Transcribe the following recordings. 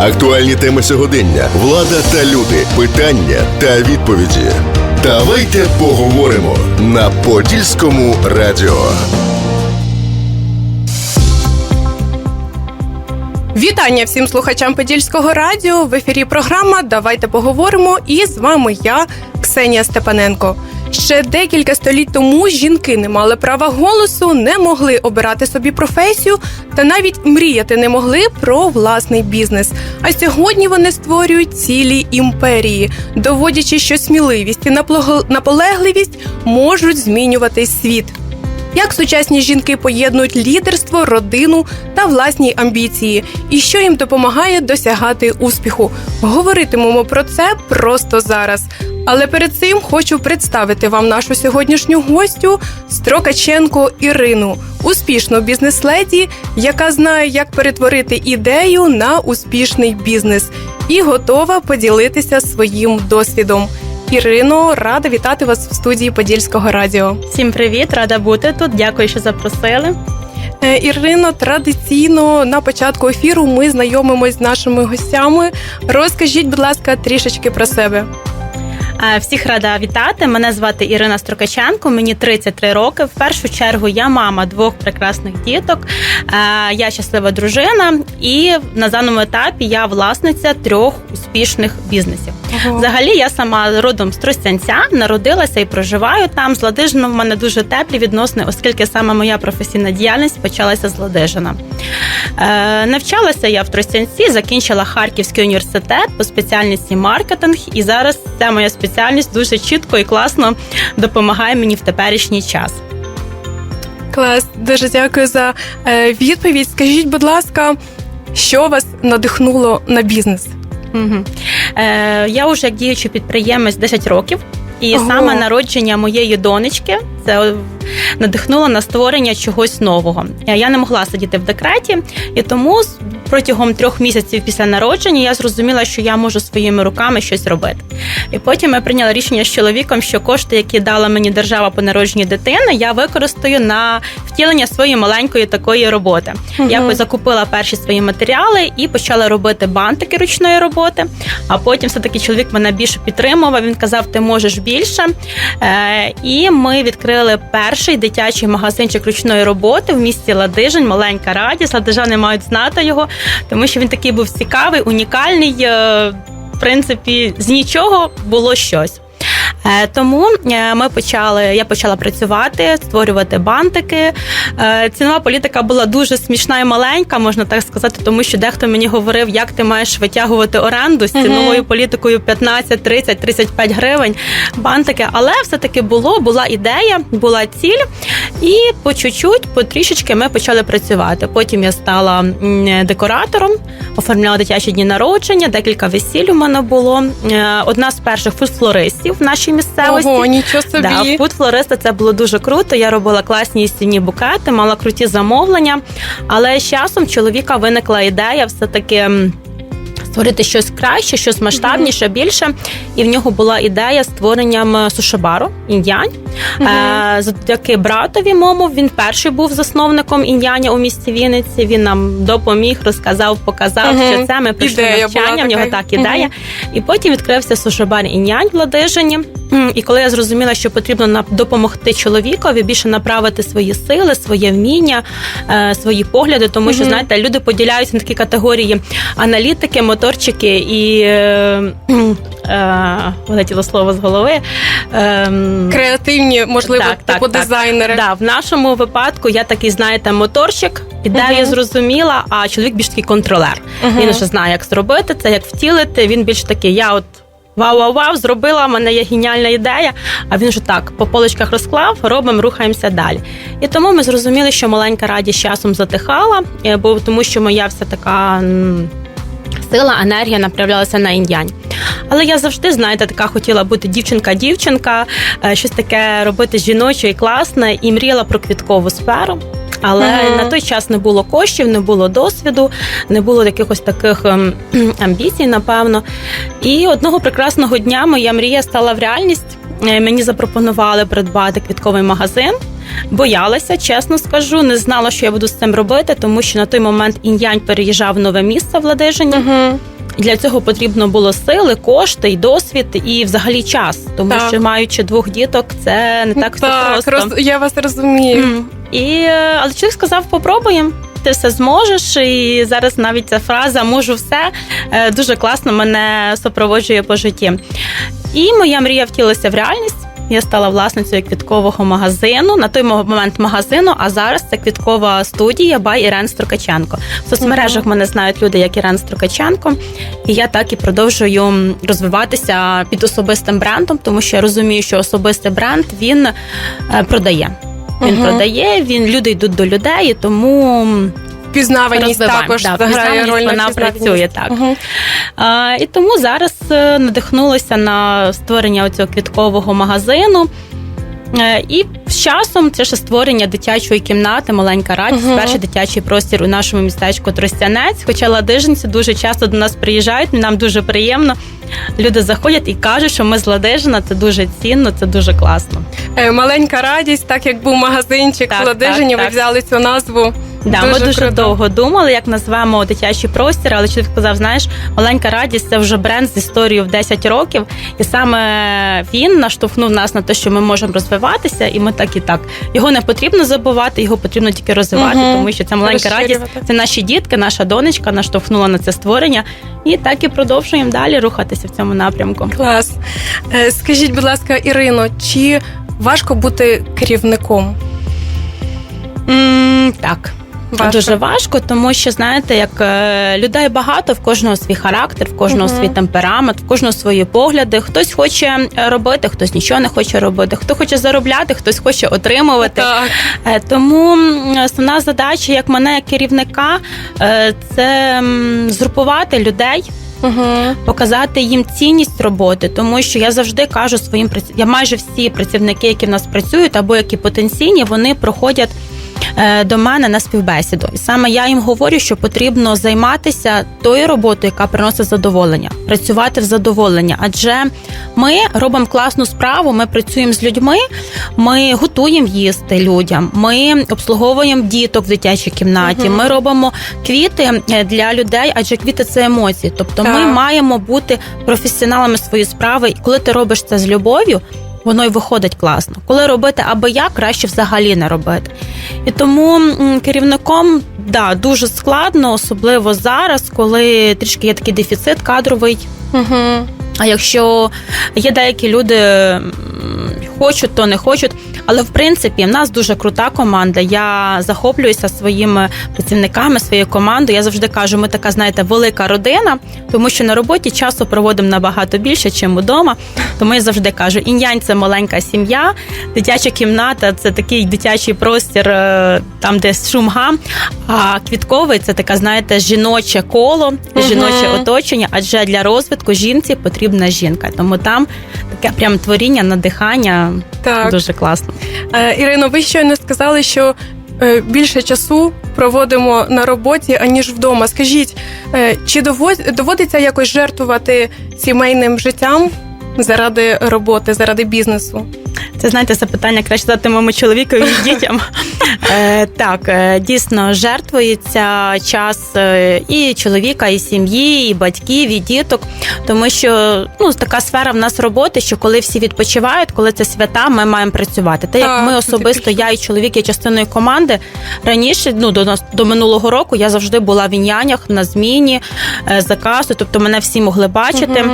Актуальні теми сьогодення, влада та люди, питання та відповіді. Давайте поговоримо на Подільському радіо. Вітання всім слухачам Подільського радіо. В ефірі програма Давайте поговоримо. І з вами я, Ксенія Степаненко. Ще декілька століть тому жінки не мали права голосу, не могли обирати собі професію та навіть мріяти не могли про власний бізнес. А сьогодні вони створюють цілі імперії, доводячи, що сміливість і наполегливість можуть змінювати світ. Як сучасні жінки поєднують лідерство, родину та власні амбіції, і що їм допомагає досягати успіху? Говоритимемо про це просто зараз. Але перед цим хочу представити вам нашу сьогоднішню гостю Строкаченко Ірину, успішну бізнес-леді, яка знає, як перетворити ідею на успішний бізнес, і готова поділитися своїм досвідом. Ірино, рада вітати вас в студії Подільського радіо. Всім привіт, рада бути тут. Дякую, що запросили. Е, Ірино, традиційно на початку ефіру ми знайомимось з нашими гостями. Розкажіть, будь ласка, трішечки про себе. Е, Всіх рада вітати. Мене звати Ірина Строкаченко, мені 33 роки. В першу чергу я мама двох прекрасних діток. Е, Я щаслива дружина, і на даному етапі я власниця трьох успішних бізнесів. Взагалі, я сама родом з Тростянця, народилася і проживаю там. З Ладижином в мене дуже теплі відносини, оскільки саме моя професійна діяльність почалася з Ладижина. Е, навчалася я в Тростянці, закінчила Харківський університет по спеціальності маркетинг, і зараз ця моя спеціальність дуже чітко і класно допомагає мені в теперішній час. Клас, дуже дякую за е, відповідь. Скажіть, будь ласка, що вас надихнуло на бізнес? Угу. Е, я вже як діючий підприємець 10 років, і Ого. саме народження моєї донечки це надихнуло на створення чогось нового. Я не могла сидіти в декреті, і тому протягом трьох місяців після народження я зрозуміла, що я можу своїми руками щось робити. І потім я прийняла рішення з чоловіком, що кошти, які дала мені держава по народженні дитини, я використаю на втілення своєї маленької такої роботи. Я Мгм. закупила перші свої матеріали і почала робити бантики ручної роботи. А потім все-таки чоловік мене більше підтримував. Він казав, ти можеш більше. Е, і ми відкрили перший дитячий магазинчик ручної роботи в місті Ладижин. Маленька радість. Ладижани мають знати його, тому що він такий був цікавий, унікальний. е, В принципі, з нічого було щось. Е, Тому е, ми почали. Я почала працювати, створювати бантики. Е, Цінова політика була дуже смішна і маленька, можна так сказати, тому що дехто мені говорив, як ти маєш витягувати оренду з ціновою політикою 15, 30, 35 гривень. Бантики, але все таки було, була ідея, була ціль, і по чуть-чуть, потрішечки ми почали працювати. Потім я стала декоратором, оформляла дитячі дні народження, декілька весіль у мене було. Одна з перших фуд-флористів в нашій місцевості. Ого, нічого собі. Да, фуд флориста це було дуже круто. Я робила класні істинні букети, мала круті замовлення. Але з часом в чоловіка виникла ідея все таки. Створити щось краще, щось масштабніше, більше, і в нього була ідея створенням е, сушибару індіань. Мгм. Е, завдяки братові мому він перший був засновником ін'яня у місті Вінниці. Він нам допоміг, розказав, показав, Мгм. що це ми прийшли Ідея була навчання. В нього така. так ідея. І потім відкрився сушибар ін'янь в Ладижині. М, І коли я зрозуміла, що потрібно на- допомогти чоловікові більше направити свої сили, своє вміння, е, свої погляди, тому що Мгм. знаєте, люди поділяються на такі категорії аналітики, моторчики і е, е, вилетіло слово з голови. Ем, Креативні, можливо, Так, так, типу так. дизайнери. Да, в нашому випадку я такий, знаєте, моторчик, ідея Мгм. зрозуміла, а чоловік більш такий контролер. Мгм. Він вже знає, як зробити це, як втілити. Він більш такий, я от. Вау-вау-вау, зробила, в мене є геніальна ідея. А він вже так по полочках розклав, робимо, рухаємося далі. І тому ми зрозуміли, що маленька радість часом затихала, е, бо тому що моя вся така сила, енергія направлялася на індіань. Але я завжди, знаєте, така хотіла бути дівчинка-дівчинка, е, щось таке робити жіноче і класне, і мріяла про квіткову сферу. Але Мгм. на той час не було коштів, не було досвіду, не було якихось таких ем, амбіцій, напевно. І одного прекрасного дня моя мрія стала в реальність. Е, Мені запропонували придбати квітковий магазин. Боялася, чесно скажу, не знала, що я буду з цим робити, тому що на той момент ін'янь переїжджав в нове місце в Ладижині. Угу. Для цього потрібно було сили, кошти, і досвід, і взагалі час. Тому Так. що маючи двох діток, це не так, все просто. роз- я вас розумію. М. І, е, але чоловік сказав, попробуємо. Ти все зможеш, і зараз навіть ця фраза можу все е, дуже класно мене супроводжує по житті. І моя мрія втілилася в реальність. Я стала власницею квіткового магазину. На той момент магазину, а зараз це квіткова студія бай Ірен Строкаченко. В соцмережах мене знають люди як Ірен Строкаченко. І я так і продовжую розвиватися під особистим брендом, тому що я розумію, що особистий бренд він е, продає. Він Мгм. продає, він люди йдуть до людей, тому Впізнаваність також да, заграє роль на вона впізнаваність. працює, так. Мгм. А, і тому зараз е, надихнулася на створення цього квіткового магазину. Е, І з часом це ще створення дитячої кімнати, маленька радість, Мгм. перший дитячий простір у нашому містечку Тростянець. Хоча ладижинці дуже часто до нас приїжджають, нам дуже приємно. Люди заходять і кажуть, що ми з Ладижина, це дуже цінно, це дуже класно. Е, Маленька радість, так як був магазинчик Так, в Ладижині, так, ви так. взяли цю назву. Да, Дуже ми дуже круто. довго думали, як назвемо дитячий простір, але чоловік сказав: знаєш, маленька радість це вже бренд з історією в 10 років, і саме він наштовхнув нас на те, що ми можемо розвиватися, і ми так і так. Його не потрібно забувати, його потрібно тільки розвивати, Мгм. тому що це маленька радість, Розширювати. це наші дітки, наша донечка наштовхнула на це створення, і так і продовжуємо далі рухатися в цьому напрямку. Клас. Е, Скажіть, будь ласка, Ірино, чи важко бути керівником? М, так. Важко. Дуже важко, тому що знаєте, як е, людей багато, в кожного свій характер, в кожного Мгм. свій темперамент, в кожного свої погляди. Хтось хоче е, робити, хтось нічого не хоче робити. Хто хоче заробляти, хтось хоче отримувати. Так. Е, Тому основна задача, як мене як керівника, це згрупувати людей. Угу. Показати їм цінність роботи, тому що я завжди кажу своїм я майже всі працівники, які в нас працюють, або які потенційні, вони проходять до мене на співбесіду. І саме я їм говорю, що потрібно займатися тою роботою, яка приносить задоволення, працювати в задоволення. Адже ми робимо класну справу, ми працюємо з людьми, ми готуємо їсти людям, ми обслуговуємо діток в дитячій кімнаті. Мгм. Ми робимо квіти е, для людей, адже квіти це емоції. Тобто, ми маємо бути професіоналами своєї справи. І коли ти робиш це з любов'ю. Воно й виходить класно. Коли робити аби як, краще взагалі не робити. І тому керівником да, дуже складно, особливо зараз, коли трішки є такий дефіцит кадровий. Угу. А якщо є деякі люди хочуть, то не хочуть. Але в принципі в нас дуже крута команда. Я захоплююся своїми працівниками, своєю командою. Я завжди кажу, ми така, знаєте, велика родина, тому що на роботі часу проводимо набагато більше, ніж вдома. Тому я завжди кажу: інянь це маленька сім'я, дитяча кімната це такий дитячий простір, е, там де шум гам. А квітковий це така, знаєте, жіноче коло, жіноче оточення. Адже для розвитку жінці потрібна жінка. Тому там таке прям творіння, надихання Так. дуже класно. Е, Ірино, ви щойно сказали, що е, більше часу проводимо на роботі, аніж вдома. Скажіть, е, чи довод- доводиться якось жертвувати сімейним життям заради роботи, заради бізнесу? Це знаєте, запитання краще задати моєму чоловікові і дітям. Е, так, е, дійсно жертвується час е, і чоловіка, і сім'ї, і батьків, і діток. Тому що ну така сфера в нас роботи, що коли всі відпочивають, коли це свята, ми маємо працювати. Та як ми особисто, я і чоловік є частиною команди. Раніше, ну до нас до минулого року, я завжди була в інянях на зміні за касою, тобто мене всі могли бачити.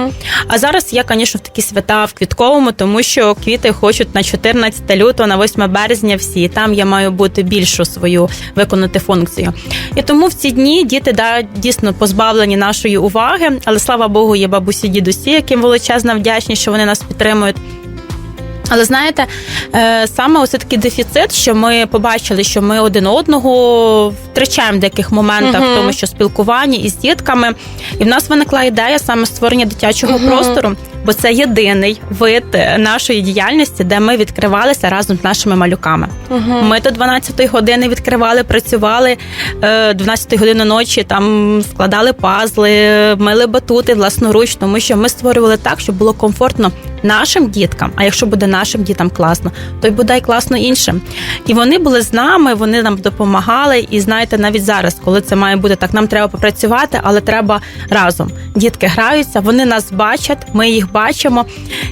А зараз я, звісно, в такі свята в квітковому, тому що квіти хочуть на 14 лютого, на 8 березня всі. Там я маю бути більшу свою виконати функцію. І тому в ці дні діти да, дійсно позбавлені нашої уваги, але слава Богу, є бабусі, дідусі, яким величезна вдячність, що вони нас підтримують. Але знаєте, е, саме ось такий дефіцит, що ми побачили, що ми один одного втрачаємо в деяких моментах, Мгм. в тому що спілкування із дітками. І в нас виникла ідея саме створення дитячого Мгм. простору, бо це єдиний вид е, нашої діяльності, де ми відкривалися разом з нашими малюками. Мгм. Ми до 12-ї години відкривали, працювали е, 12-ї години ночі, там складали пазли, мили батути власноруч, тому що ми створювали так, щоб було комфортно нашим діткам. А якщо буде нашим дітям класно, то й буде й класно іншим. І вони були з нами, вони нам допомагали. І знаєте, навіть зараз, коли це має бути так, нам треба попрацювати, але треба разом. Дітки граються, вони нас бачать, ми їх бачимо,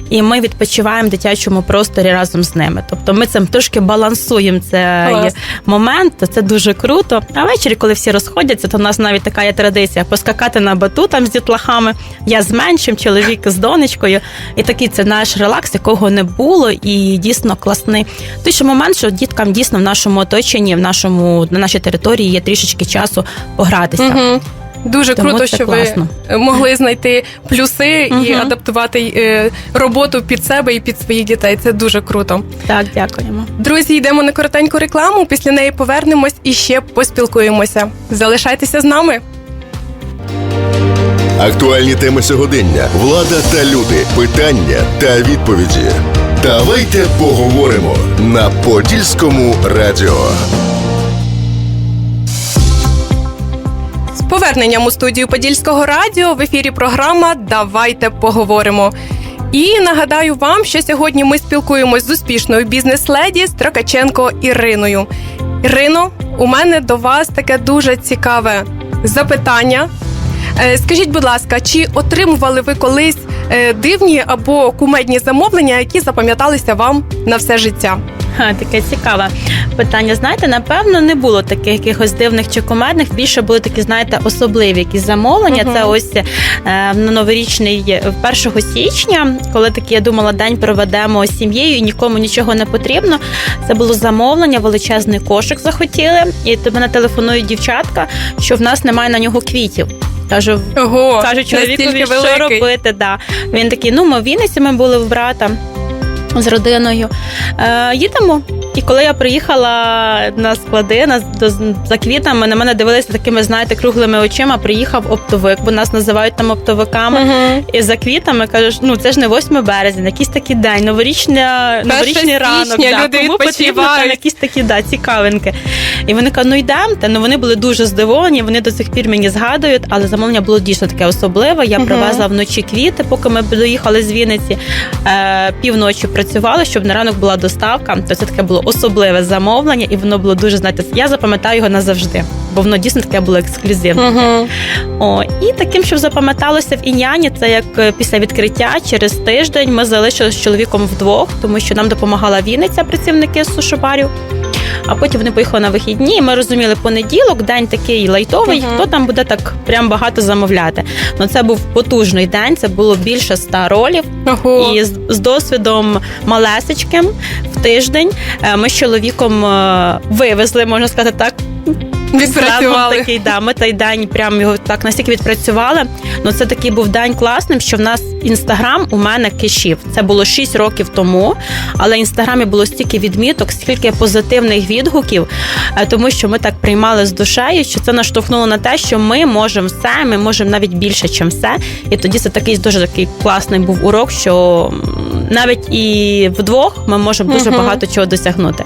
і ми відпочиваємо в дитячому просторі разом з ними. Тобто ми цим трошки балансуємо цей Клас. момент. Це дуже круто. А ввечері, коли всі розходяться, то в нас навіть така є традиція поскакати на бату там з дітлахами. Я з меншим, чоловік з донечкою. І такий це наш релакс, якого не було, і дійсно класний. Той ще момент, що діткам дійсно в нашому оточенні, в нашому на нашій території є трішечки часу погратися. Угу. Дуже Тому круто, що класно. ви могли знайти плюси і Мгм. адаптувати е, роботу під себе і під своїх дітей. Це дуже круто. Так, дякуємо. Друзі, йдемо на коротеньку рекламу. Після неї повернемось і ще поспілкуємося. Залишайтеся з нами. Актуальні теми сьогодення, влада та люди, питання та відповіді. Давайте поговоримо на Подільському радіо. З поверненням у студію Подільського радіо в ефірі програма Давайте поговоримо. І нагадаю вам, що сьогодні ми спілкуємось з успішною бізнес-леді Строкаченко Іриною. Ірино, у мене до вас таке дуже цікаве запитання. Е, Скажіть, будь ласка, чи отримували ви колись е, дивні або кумедні замовлення, які запам'яталися вам на все життя? Ха, таке цікаве питання. Знаєте, напевно, не було таких якихось дивних чи комедних. Більше були такі, знаєте, особливі якісь замовлення. Мгм. Це ось е, на новорічний е, 1 січня, коли таки я думала, день проведемо з сім'єю і нікому нічого не потрібно. Це було замовлення, величезний кошик захотіли. І до мене телефонують дівчатка, що в нас немає на нього квітів. Кажу, Ого, Кажу чоловікові, що великий. робити. Да. Він такий: ну, ми в Вінниці, ми були в брата. З родиною е, їдемо. І коли я приїхала на склади на до, за квітами, на мене дивилися такими, знаєте, круглими очима. Приїхав оптовик, бо нас називають там оптовиками. Мгм. І за квітами кажеш, ну це ж не 8 березня, якийсь такий день, новорічна, новорічний січня, ранок. люди кому потрібно там якісь такі да, цікавинки. І вони кажуть, ну йдемте. Ну вони були дуже здивовані. Вони до сих пір мені згадують, але замовлення було дійсно таке особливе. Я Мгм. привезла вночі квіти, поки ми доїхали з Вінниці. Е, півночі працювали, щоб на ранок була доставка. То це таке було особливе замовлення, і воно було дуже знаєте. Я запам'ятаю його назавжди, бо воно дійсно таке було ексклюзивне. Мгм. О, і таким, що запам'яталося в Ін'яні, це як е, після відкриття через тиждень ми залишилися з чоловіком вдвох, тому що нам допомагала Вінниця, працівники з. А потім вони поїхали на вихідні. і Ми розуміли, понеділок, день такий лайтовий, Угу. хто там буде так прям багато замовляти. Ну це був потужний день. Це було більше ста ролів. Ого. І з, з досвідом малесечким в тиждень е, ми з чоловіком е, вивезли, можна сказати так, Відпрацювали. Такий, да, ми той день прям його так настільки відпрацювали. Ну це такий був день класним, що в нас інстаграм у мене кишів. Це було 6 років тому, але в інстаграмі було стільки відміток, стільки позитивних відгуків, е, тому що ми так приймали з душею, що це наштовхнуло на те, що ми можемо все, ми можемо навіть більше, ніж все. І тоді це такий дуже такий класний був урок, що навіть і вдвох ми можемо дуже багато чого досягнути.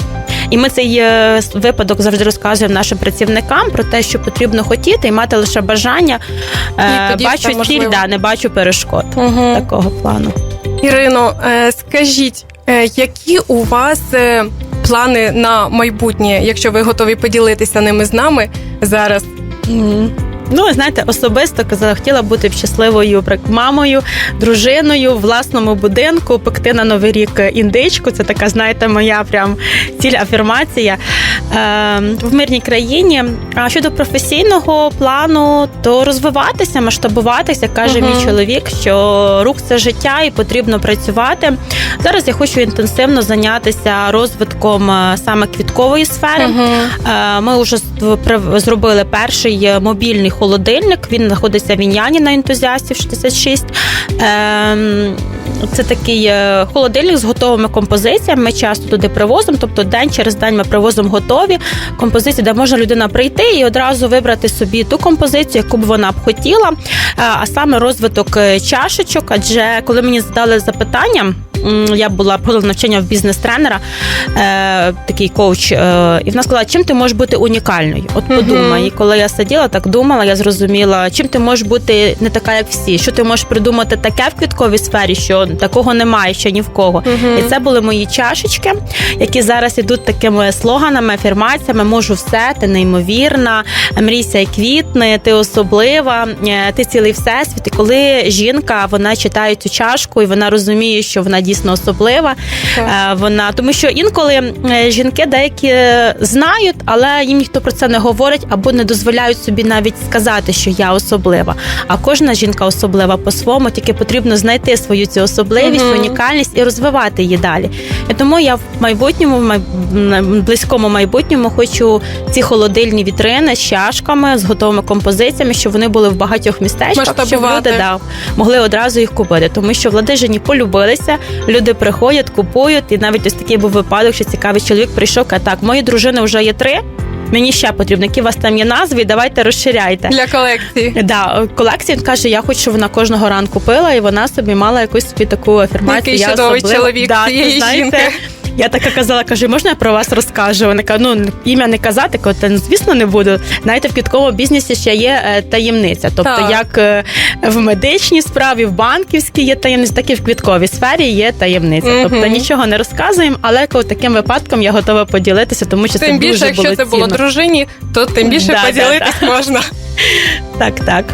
І ми цей е, випадок завжди розказуємо нашим працівникам про те, що потрібно хотіти і мати лише бажання. І Е, все бачу ціль, можливо. да, не бачу перешкод угу. такого плану. Ірино, е, скажіть, які у вас плани на майбутнє, якщо ви готові поділитися ними з нами зараз? М. Ну, знаєте, особисто казала, хотіла бути щасливою мамою, дружиною, в власному будинку, пекти на новий рік індичку. Це така, знаєте, моя прям ціль афірмація е, в мирній країні. А щодо професійного плану, то розвиватися, масштабуватися, каже Мгм. мій чоловік, що рук це життя і потрібно працювати. Зараз я хочу інтенсивно зайнятися розвитком е, саме квіткової сфери. Е, Ми вже зробили перший е, мобільний холодильник. Він знаходиться в Ін'яні на ентузіастів 66. Ем, Це такий е, холодильник з готовими композиціями. Ми часто туди привозимо. Тобто день через день ми привозимо готові композиції, де може людина прийти і одразу вибрати собі ту композицію, яку б вона б хотіла. Е, А саме розвиток е, чашечок. Адже коли мені задали запитання. Я була проходила навчання в бізнес-тренера, е, такий коуч, е, і вона сказала, чим ти можеш бути унікальною? От подумай. І коли я сиділа, так думала, я зрозуміла, чим ти можеш бути не така, як всі, що ти можеш придумати таке в квітковій сфері, що такого немає ще ні в кого. І це були мої чашечки, які зараз ідуть такими слоганами, афірмаціями. Можу все, ти неймовірна, мрійся і квітни, ти особлива, е, ти цілий всесвіт. І коли жінка вона читає цю чашку і вона розуміє, що вона дійсно особлива. Так. е, Вона тому, що інколи е, жінки деякі знають, але їм ніхто про це не говорить або не дозволяють собі навіть сказати, що я особлива. А кожна жінка особлива по-своєму, тільки потрібно знайти свою цю особливість, Мгм. унікальність і розвивати її далі. І тому я в майбутньому, в май- близькому майбутньому, хочу ці холодильні вітрини з чашками, з готовими композиціями, щоб вони були в багатьох містечках, щоб люди да, могли одразу їх купити. Тому що в Ладижині полюбилися, люди приходять, купують. І навіть ось такий був випадок, що цікавий чоловік прийшов, каже, так, мої дружини вже є три. Мені ще потрібно, які у вас там є назви, давайте розширяйте. Для колекції. Да, колекції він каже, я хочу, щоб вона кожного ранку пила, і вона собі мала якусь собі таку афірмацію. Який я чудовий особлива. чоловік да, цієї знаєте, жінки. Я така казала, кажу, можна я про вас розкажу? Вона каже, ну ім'я не казати, кажу, та ну, звісно не буду. Знаєте, в квітковому бізнесі ще є е, таємниця. Тобто, Так. як е, в медичній справі, в банківській є таємниця, так і в квітковій сфері є таємниця. Мгм. Тобто нічого не розказуємо, але кажу, таким випадком я готова поділитися, тому що це Тим більше, дуже якщо було це було цінно. дружині, то тим більше Да, да, поділитись можна. Так, так.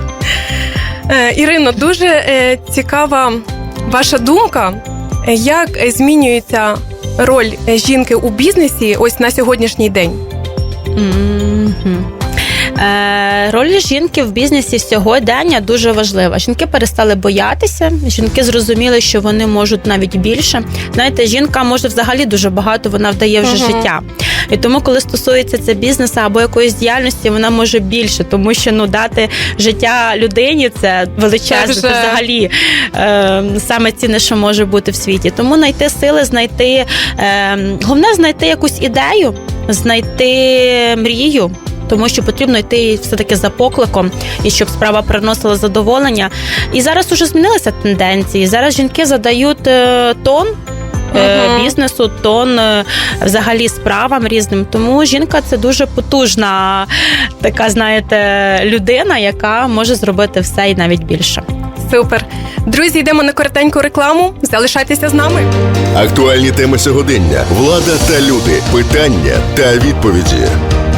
Е, Ірино, дуже цікава ваша думка, як змінюється роль жінки у бізнесі ось на сьогоднішній день. Е, Роль жінки в бізнесі сьогодення дуже важлива. Жінки перестали боятися. Жінки зрозуміли, що вони можуть навіть більше. Знаєте, жінка може взагалі дуже багато, вона вдає вже Мгм. життя. І тому, коли стосується це бізнесу або якоїсь діяльності, вона може більше, тому що ну дати життя людині це величезне, Це взагалі е, саме цінне, що може бути в світі. Тому знайти сили, знайти е, головне знайти якусь ідею, знайти мрію. Тому що потрібно йти все таки за покликом, і щоб справа приносила задоволення. І зараз уже змінилися тенденції. Зараз жінки задають е, тон Мгм. бізнесу, тон е, взагалі справам різним. Тому жінка це дуже потужна, така знаєте, людина, яка може зробити все і навіть більше. Супер. Друзі, йдемо на коротеньку рекламу. Залишайтеся з нами. Актуальні теми сьогодення, влада та люди, питання та відповіді.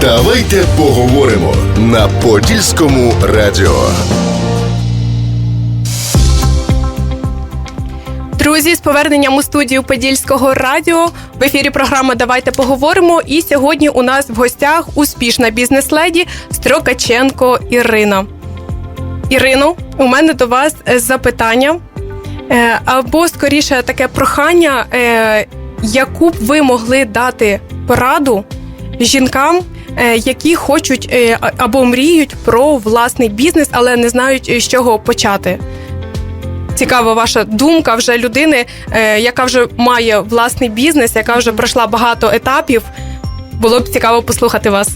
Давайте поговоримо на Подільському радіо. Друзі, з поверненням у студію Подільського радіо в ефірі програма Давайте поговоримо. І сьогодні у нас в гостях успішна бізнес-леді Строкаченко Ірина. Ірино, у мене до вас е, запитання е, або скоріше таке прохання, е, яку б ви могли дати пораду жінкам, які хочуть або мріють про власний бізнес, але не знають, з чого почати. Цікава ваша думка вже людини, е, яка вже має власний бізнес, яка вже пройшла багато етапів. Було б цікаво послухати вас.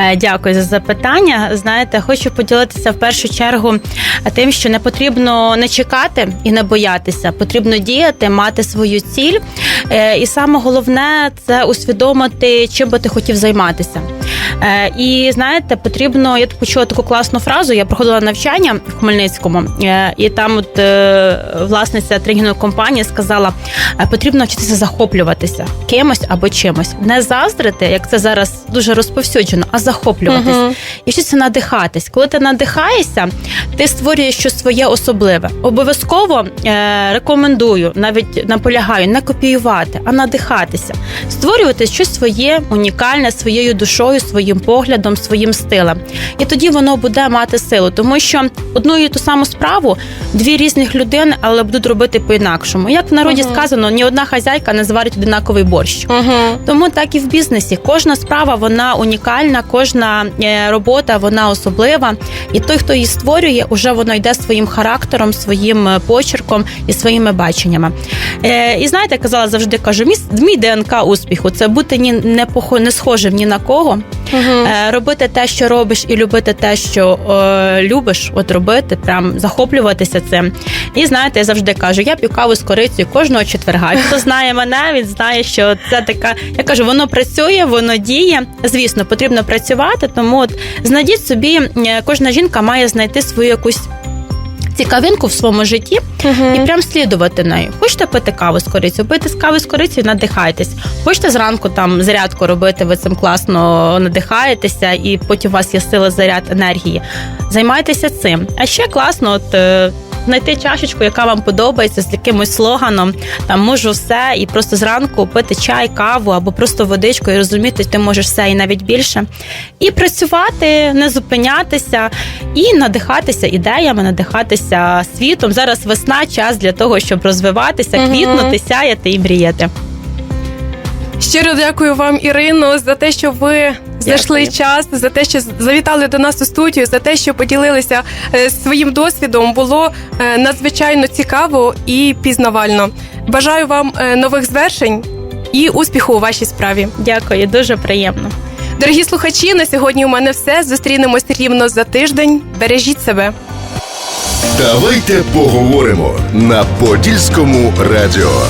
Е, Дякую за запитання. Знаєте, хочу поділитися в першу чергу тим, що не потрібно не чекати і не боятися. Потрібно діяти, мати свою ціль. Е, І саме головне це усвідомити, чим би ти хотів займатися. Е, І знаєте, потрібно. Я почула таку класну фразу. Я проходила навчання в Хмельницькому, е, і там, от е, власниця тренінгової компанії сказала: потрібно вчитися захоплюватися кимось або чимось, не заздрити, як це зараз дуже розповсюджено, а захоплюватись Мгм. і вчитися надихатись. Коли ти надихаєшся, ти створюєш щось своє особливе. Обов'язково рекомендую, навіть наполягаю, не копіювати, а надихатися, створювати щось своє унікальне своєю душою, своїм поглядом, своїм стилем. І тоді воно буде мати силу, тому що одну і ту саму справу дві різних людини, але будуть робити по-інакшому. Як в народі Мгм. сказано, ні одна хазяйка не зварить одинаковий борщ. Угу. Тому так і в бізнесі. Кожна справа вона унікальна, кожна е, робота вона особлива. І той, хто її створює, уже воно йде своїм характером, своїм е, почерком і своїми баченнями. Е, і знаєте, я казала завжди кажу, мій, ДНК успіху це бути ні не похо, не схожим ні на кого, Угу. е, робити те, що робиш, і любити те, що е, любиш, от робити, прям захоплюватися цим. І знаєте, я завжди кажу, я п'ю каву з корицею кожного четверга. Хто знає мене, він знає, що це така. Я кажу, воно працює, воно діє. Звісно, потрібно працювати. Тому от знайдіть собі, е, кожна жінка має знайти свою якусь. Цікавинку в своєму житті і прям слідувати нею. Хочете пити каву з корицею, пийте з кави з корицею, надихайтесь. Хочете зранку там зарядку робити, ви цим класно надихаєтеся, і потім у вас є сила заряд енергії. Займайтеся цим. А ще класно, от. Знайти чашечку, яка вам подобається, з якимось слоганом, там можу все, і просто зранку пити чай, каву або просто водичку і розуміти, ти можеш все і навіть більше. І працювати, не зупинятися, і надихатися ідеями, надихатися світом. Зараз весна, час для того, щоб розвиватися, Мгм. квітнути, сяяти і мріяти. Щиро дякую вам, Ірино, за те, що ви знайшли час, за те, що завітали до нас у студію, за те, що поділилися е, своїм досвідом. Було е, надзвичайно цікаво і пізнавально. Бажаю вам е, нових звершень і успіху у вашій справі. Дякую, дуже приємно. Дорогі слухачі, на сьогодні у мене все. Зустрінемось рівно за тиждень. Бережіть себе. Давайте поговоримо на Подільському радіо.